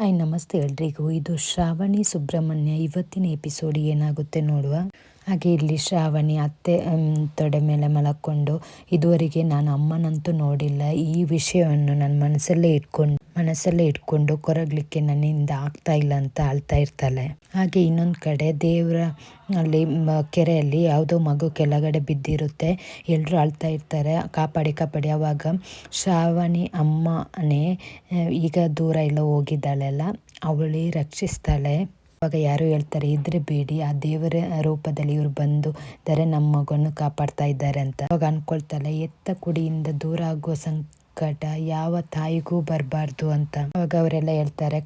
Hi ನಮಸ್ತೆ ಎಲ್ರಿಗೂ. ಇದು ಶ್ರಾವಣಿ ಸುಬ್ರಹ್ಮಣ್ಯ. ಇವತ್ತಿನ ಎಪಿಸೋಡ್ ಏನಾಗುತ್ತೆ ನೋಡುವ? ಹಾಗೆ ಇಲ್ಲಿ ಶ್ರಾವಣಿ ಅತ್ತೆ ತೊಡೆ ಮೇಲೆ ಮಲಕ್ಕೊಂಡು ಇದುವರೆಗೆ ನಾನು ಅಮ್ಮನಂತೂ ನೋಡಿಲ್ಲ. ಈ ವಿಷಯವನ್ನು ನನ್ನ ಮನಸ್ಸಲ್ಲೇ ಇಟ್ಕೊಂಡು ಮನಸ್ಸಲ್ಲೇ ಇಟ್ಕೊಂಡು ಕೊರಗಲಿಕ್ಕೆ ನನ್ನಿಂದ ಆಗ್ತಾ ಇಲ್ಲ ಅಂತ ಅಳ್ತಾ ಇರ್ತಾಳೆ. ಹಾಗೆ ಇನ್ನೊಂದು ಕಡೆ ದೇವರ ಅಲ್ಲಿ ಕೆರೆಯಲ್ಲಿ ಯಾವುದೋ ಮಗು ಕೆಳಗಡೆ ಬಿದ್ದಿರುತ್ತೆ. ಎಲ್ಲರೂ ಅಳ್ತಾ ಇರ್ತಾರೆ. ಕಾಪಾಡಿ ಕಾಪಾಡಿ. ಅವಾಗ ಶ್ರಾವಣಿ ಅಮ್ಮನೇ ಈಗ ದೂರ ಎಲ್ಲ ಹೋಗಿದ್ದಾಳೆಲ್ಲ. ಅವಳೇ ರಕ್ಷಿಸ್ತಾಳೆ. ಅವಾಗ ಯಾರು ಹೇಳ್ತಾರೆ, ಇದ್ರೆ ಬೇಡಿ, ಆ ದೇವರ ರೂಪದಲ್ಲಿ ಇವ್ರು ಬಂದು ತರೆ ನಮ್ಮ ಮಗನ್ನು ಕಾಪಾಡ್ತಾ ಇದ್ದಾರೆ ಅಂತ. ಅವಾಗ ಅನ್ಕೊಳ್ತಾಳೆ, ಎತ್ತ ಕುಡಿಯಿಂದ ದೂರ ಆಗುವ ಸಂಕಟ, ಯಾವ ತಾಯಿಗೂ ಬರಬಾರ್ದು ಅಂತ. ಅವಾಗ ಅವರೆಲ್ಲ ಹೇಳ್ತಾರೆ,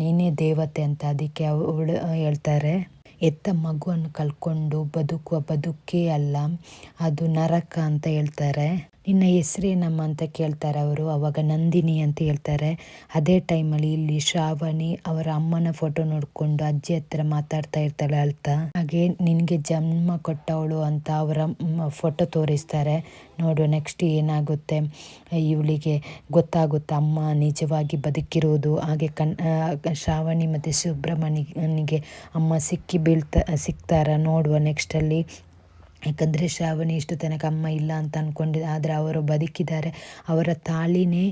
ನೀನೇ ದೇವತೆ ಅಂತ, ಅದಕ್ಕೆ ಅವಳು ಹೇಳ್ತಾರೆ, ಎತ್ತ ಮಗುವನ್ನು ಕಲ್ಕೊಂಡು ಬದುಕುವ ಬದುಕೇ ಅಲ್ಲ, ಅದು ನರಕ ಅಂತ ಹೇಳ್ತಾರೆ. ನಿನ್ನ ಹೆಸರೇನಮ್ಮ ಅಂತ ಕೇಳ್ತಾರೆ ಅವರು. ಅವಾಗ ನಂದಿನಿ ಅಂತ ಹೇಳ್ತಾರೆ. ಅದೇ ಟೈಮಲ್ಲಿ ಇಲ್ಲಿ ಶ್ರಾವಣಿ ಅವರ ಅಮ್ಮನ ಫೋಟೋ ನೋಡಿಕೊಂಡು ಅಜ್ಜಿ ಹತ್ರ ಮಾತಾಡ್ತಾ ಇರ್ತಾಳೆ ಅಳ್ತಾ. ಹಾಗೆ ನಿನಗೆ ಜನ್ಮ ಕೊಟ್ಟವಳು ಅಂತ ಅವರ ಫೋಟೋ ತೋರಿಸ್ತಾರೆ. ನೋಡು ನೆಕ್ಸ್ಟ್ ಏನಾಗುತ್ತೆ? ಇವಳಿಗೆ ಗೊತ್ತಾಗುತ್ತೆ ಅಮ್ಮ ನಿಜವಾಗಿ ಬದುಕಿರೋದು. ಹಾಗೆ ಕಣ್ ಶ್ರಾವಣಿ ಮತ್ತು ಸುಬ್ರಹ್ಮಣ್ಯನಿಗೆ ಅಮ್ಮ ಸಿಕ್ಕಿ ಬೀಳ್ತಾ ಸಿಗ್ತಾರ ನೋಡುವ ನೆಕ್ಸ್ಟಲ್ಲಿ ಯಾಕಂದರೆ ಶ್ರಾವಣಿ ಇಷ್ಟು ತನಕ ಅಮ್ಮ ಇಲ್ಲ ಅಂತ ಅಂದ್ಕೊಂಡಿದ್ದ ಆದರೆ ಅವರು ಬದುಕಿದ್ದಾರೆ. ಅವರ ತಾಳಿನೇ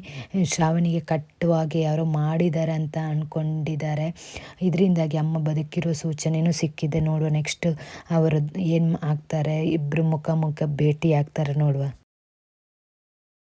ಶ್ರಾವಣಿಗೆ ಕಟ್ಟುವಾಗೆ ಯಾರೋ ಮಾಡಿದ್ದಾರೆ ಅಂತ ಅಂದ್ಕೊಂಡಿದ್ದಾರೆ ಇದರಿಂದಾಗಿ ಅಮ್ಮ ಬದುಕಿರೋ ಸೂಚನೆಯೂ ಸಿಕ್ಕಿದೆ ನೋಡುವ. ನೆಕ್ಸ್ಟ್ ಅವರು ಏನು ಆಗ್ತಾರೆ? ಇಬ್ಬರು ಮುಖ ಮುಖ ಭೇಟಿ ಆಗ್ತಾರೆ ನೋಡುವ.